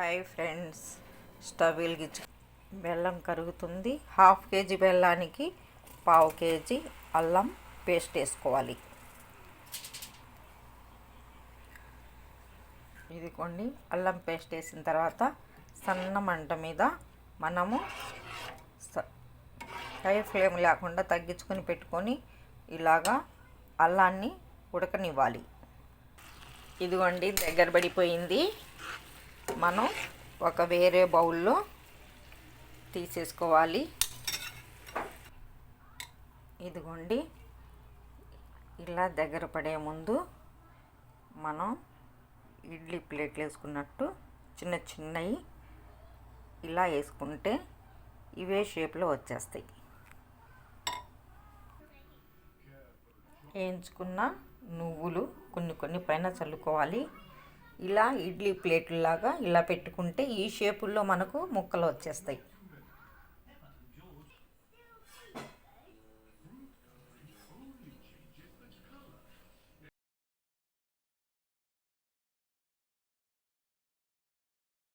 Hi friends. Stove వెలిగించు బెల్లం కరుగుతుంది. హాఫ్ కేజీ బెల్లానికి పావు కేజీ అల్లం పేస్ట్ వేసుకోవాలి. ఇదిగోండి అల్లం పేస్ట్ వేసిన తర్వాత సన్న మంట మీద మనము హై ఫ్లేమ్ లేకుండా తగ్గించుకొని పెట్టుకొని ఇలాగా అల్లాన్ని ఉడకనివ్వాలి. ఇదిగోండి దగ్గర పడిపోయింది. మనం ఒక వేరే బౌల్లో తీసేసుకోవాలి. ఇదిగోండి. ఇలా దగ్గర పడే ముందు మనం ఇడ్లీ ప్లేట్లు వేసుకున్నట్టు చిన్న చిన్నవి ఇలా వేసుకుంటే ఇవే షేప్లో వచ్చేస్తాయి. వేయించుకున్న నువ్వులు కొన్ని కొన్ని పైన చల్లుకోవాలి. ఇలా ఇడ్లీ ప్లేట్లలాగా ఇలా పెట్టుకుంటే ఈ షేపుల్లో మనకు ముక్కలు వచ్చేస్తాయి.